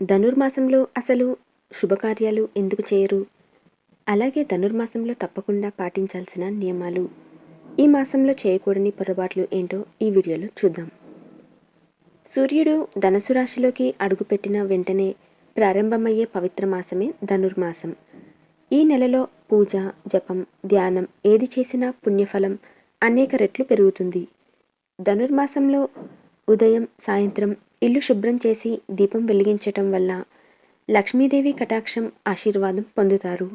ధనుర్మాసంలో అసలు శుభకార్యాలు ఎందుకు చేయరు? అలాగే ధనుర్మాసంలో తప్పకుండా పాటించాల్సిన నియమాలు. ఈ మాసంలో చేయకూడని పొరపాట్లు ఏంటో ఈ వీడియోలో చూద్దాం. సూర్యుడు ధనుసు రాశిలోకి అడుగుపెట్టిన వెంటనే ప్రారంభమయ్యే పవిత్ర మాసమే ధనుర్మాసం. ఈ నెలలో పూజ జపం ధ్యానం ఏది చేసినా పుణ్యఫలం అనేక రెట్లు పెరుగుతుంది. ధనుర్మాసంలో ఉదయం సాయంత్రం ఇల్లు శుభ్రం చేసి దీపం వెలిగించటం వల్ల లక్ష్మీదేవి కటాక్షం ఆశీర్వాదం పొందుతారు.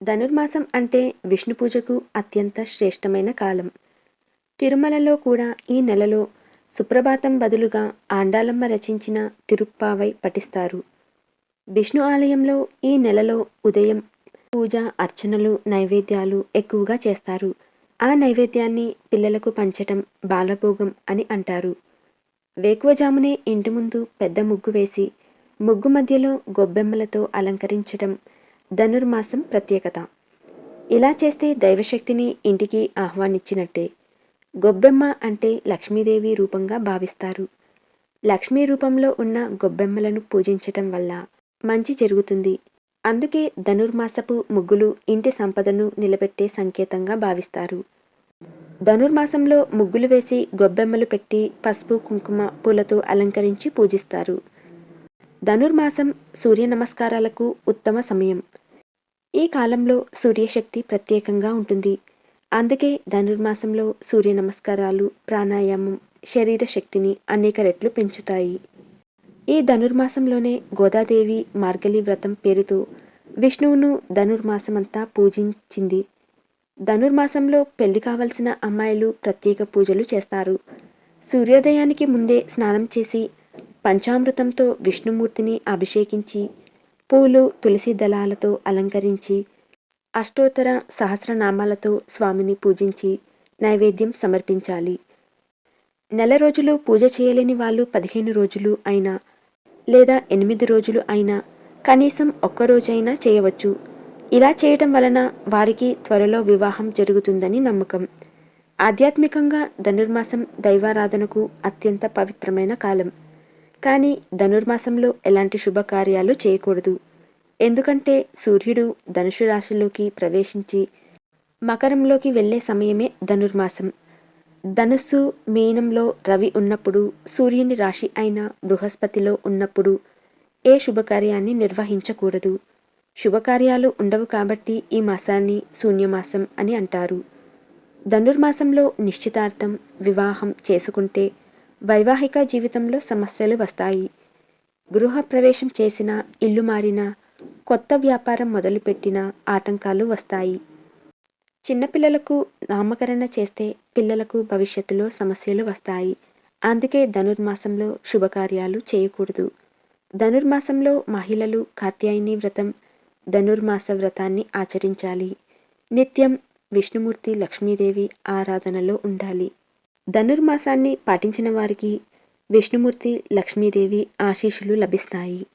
ధనుర్మాసం అంటే విష్ణు పూజకు అత్యంత శ్రేష్టమైన కాలం. తిరుమలలో కూడా ఈ నెలలో సుప్రభాతం బదులుగా ఆండాలమ్మ రచించిన తిరుప్పావై పఠిస్తారు. విష్ణు ఆలయంలో ఈ నెలలో ఉదయం పూజ అర్చనలు నైవేద్యాలు ఎక్కువగా చేస్తారు. ఆ నైవేద్యాన్ని పిల్లలకు పంచటం బాలభోగం అని అంటారు. వేకువజామునే ఇంటి ముందు పెద్ద ముగ్గు వేసి ముగ్గు మధ్యలో గొబ్బెమ్మలతో అలంకరించటం ధనుర్మాసం ప్రత్యేకత. ఇలా చేస్తే దైవశక్తిని ఇంటికి ఆహ్వానించినట్టే. గొబ్బెమ్మ అంటే లక్ష్మీదేవి రూపంగా భావిస్తారు. లక్ష్మీ రూపంలో ఉన్న గొబ్బెమ్మలను పూజించటం వల్ల మంచి జరుగుతుంది. అందుకే ధనుర్మాసపు ముగ్గులు ఇంటి సంపదను నిలబెట్టే సంకేతంగా భావిస్తారు. ధనుర్మాసంలో ముగ్గులు వేసి గొబ్బెమ్మలు పెట్టి పసుపు కుంకుమ పూలతో అలంకరించి పూజిస్తారు. ధనుర్మాసం సూర్య నమస్కారాలకు ఉత్తమ సమయం. ఈ కాలంలో సూర్యశక్తి ప్రత్యేకంగా ఉంటుంది. అందుకే ధనుర్మాసంలో సూర్య నమస్కారాలు ప్రాణాయామం శరీర శక్తిని అనేక రెట్లు పెంచుతాయి. ఈ ధనుర్మాసంలోనే గోదాదేవి మార్గలి వ్రతం పేరుతో విష్ణువును ధనుర్మాసమంతా పూజించింది. ధనుర్మాసంలో పెళ్ళి కావలసిన అమ్మాయిలు ప్రత్యేక పూజలు చేస్తారు. సూర్యోదయానికి ముందే స్నానం చేసి పంచామృతంతో విష్ణుమూర్తిని అభిషేకించి పూలు తులసి దళాలతో అలంకరించి అష్టోత్తర సహస్రనామాలతో స్వామిని పూజించి నైవేద్యం సమర్పించాలి. నెల రోజులు పూజ చేయలేని వాళ్ళు పదిహేను రోజులు అయినా లేదా ఎనిమిది రోజులు అయినా కనీసం ఒక్కరోజైనా చేయవచ్చు. ఇలా చేయటం వలన వారికి త్వరలో వివాహం జరుగుతుందని నమ్మకం. ఆధ్యాత్మికంగా ధనుర్మాసం దైవారాధనకు అత్యంత పవిత్రమైన కాలం. కానీ ధనుర్మాసంలో ఎలాంటి శుభకార్యాలు చేయకూడదు. ఎందుకంటే సూర్యుడు ధనుషు రాశిలోకి ప్రవేశించి మకరంలోకి వెళ్ళే సమయమే ధనుర్మాసం. ధనుస్సు మీనంలో రవి ఉన్నప్పుడు సూర్యుని రాశి అయిన బృహస్పతిలో ఉన్నప్పుడు ఏ శుభకార్యాన్ని నిర్వహించకూడదు. శుభకార్యాలు ఉండవు కాబట్టి ఈ మాసాన్ని శూన్యమాసం అని అంటారు. ధనుర్మాసంలో నిశ్చితార్థం వివాహం చేసుకుంటే వైవాహిక జీవితంలో సమస్యలు వస్తాయి. గృహప్రవేశం చేసిన ఇల్లు మారిన కొత్త వ్యాపారం మొదలుపెట్టిన ఆటంకాలు వస్తాయి. చిన్నపిల్లలకు నామకరణ చేస్తే పిల్లలకు భవిష్యత్తులో సమస్యలు వస్తాయి. అందుకే ధనుర్మాసంలో శుభకార్యాలు చేయకూడదు. ధనుర్మాసంలో మహిళలు కాత్యాయని వ్రతం ధనుర్మాస వ్రతాన్ని ఆచరించాలి. నిత్యం విష్ణుమూర్తి లక్ష్మీదేవి ఆరాధనలో ఉండాలి. ధనుర్మాసాన్ని పాటించిన వారికి విష్ణుమూర్తి లక్ష్మీదేవి ఆశీస్సులు లభిస్తాయి.